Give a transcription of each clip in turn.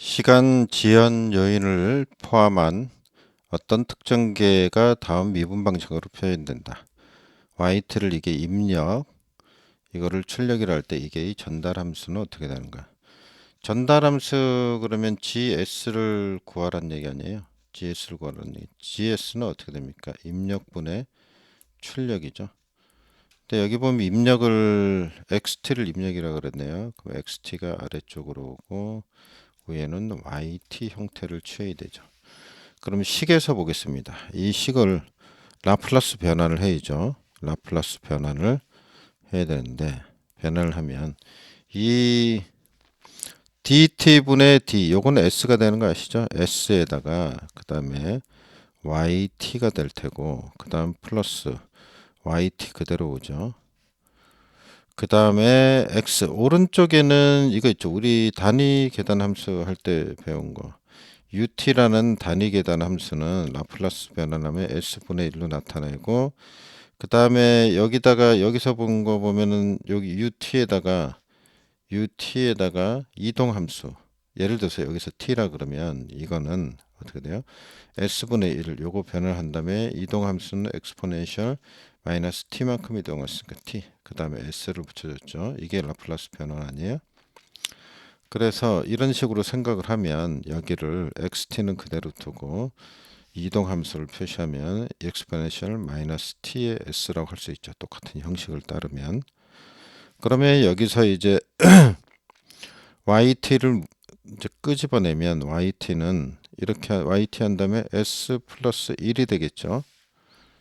시간 지연 요인을 포함한 어떤 특정계가 다음 미분 방식으로 표현된다. yt를 이게 입력, 이거를 출력이라 할 때 이게 이 전달 함수는 어떻게 되는가? 전달 함수 그러면 gs를 구하라는 얘기 아니에요? gs를 구하라는 얘기. gs는 어떻게 됩니까? 입력분의 출력이죠. 근데 여기 보면 입력을 xt를 입력이라 그랬네요. 그럼 xt가 아래쪽으로 오고 위에는 yt 형태를 취해야 되죠. 그럼 식에서 보겠습니다. 이 식을 라플라스 변환을 해야죠. 라플라스 변환을 해야 되는데 변환을 하면 이 dt분의 d 요거는 s가 되는 거 아시죠? s에다가 그 다음에 yt가 될 테고 그 다음 플러스 yt 그대로 오죠. 그 다음에 x 오른쪽에는 이거 있죠. 우리 단위 계단 함수 할 때 배운 거. ut라는 단위 계단 함수는 라플라스 변환하면 s분의 1로 나타내고 그 다음에 여기다가 여기서 본 거 보면은 여기 ut에다가 ut에다가 이동 함수 예를 들어서 여기서 t라 그러면 이거는 어떻게 돼요? s분의 1 요거 변을 한 다음에 이동 함수는 exponential 마이너스 t만큼 이동했으니까 t 그 다음에 s를 붙여줬죠. 이게 라플라스 변환 아니에요? 그래서 이런 식으로 생각을 하면 여기를 xt는 그대로 두고 이동 함수를 표시하면 exponential 마이너스 t의 s라고 할 수 있죠. 똑같은 형식을 따르면 그러면 여기서 이제 yt를 이제 끄집어내면 yt는 이렇게 yt 한 다음에 s 플러스 1이 되겠죠.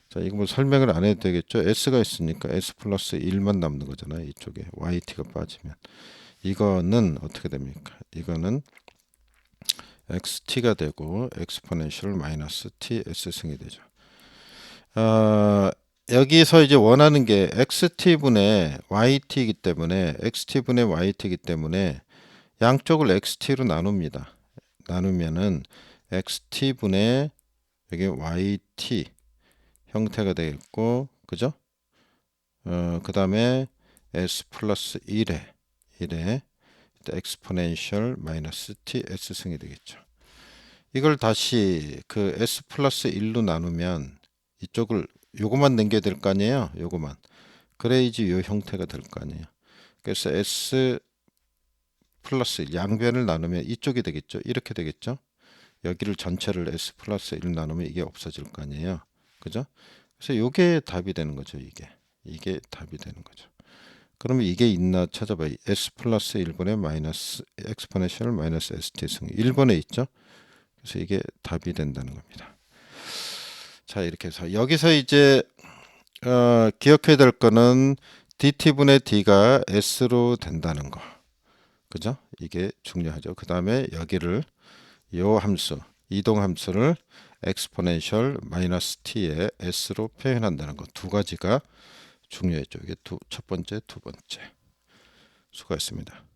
자, 이거 뭐 설명을 안 해도 되겠죠. s가 있으니까 s 플러스 1만 남는 거잖아요. 이쪽에 yt가 빠지면 이거는 어떻게 됩니까? 이거는 xt가 되고 exponential 마이너스 t s 승이 되죠. 어, 여기서 이제 원하는 게 xt분의 yt이기 때문에 xt분의 yt이기 때문에 양쪽을 xt로 나눕니다. 나누면은 xt분의 여기 yt 형태가 되겠고 그죠? 어, 그 다음에 s 플러스 1에 1에 exponential 마이너스 t s 승이 되겠죠. 이걸 다시 그 s 플러스 1로 나누면 이쪽을 요것만 남겨야 될 거 아니에요. 요것만. 그래야지 요 형태가 될 거 아니에요. 그래서 s 플러스 1 양변을 나누면 이쪽이 되겠죠. 이렇게 되겠죠. 여기를 전체를 s 플러스 1 나누면 이게 없어질 거 아니에요. 그죠? 그래서 요게 답이 되는 거죠. 이게. 이게 답이 되는 거죠. 그러면 이게 있나 찾아봐요. s 플러스 1번에 마이너스 엑스포네셜 마이너스 st 승 1번에 있죠. 그래서 이게 답이 된다는 겁니다. 자 이렇게 해서 여기서 이제 어, 기억해야 될 거는 dt분의 d가 s로 된다는 거. 그죠? 이게 중요하죠. 그 다음에 여기를 요 함수 이동 함수를 exponential 마이너스 t의 s로 표현한다는 것 두 가지가 중요했죠. 이게 두, 첫 번째, 두 번째. 수고했습니다.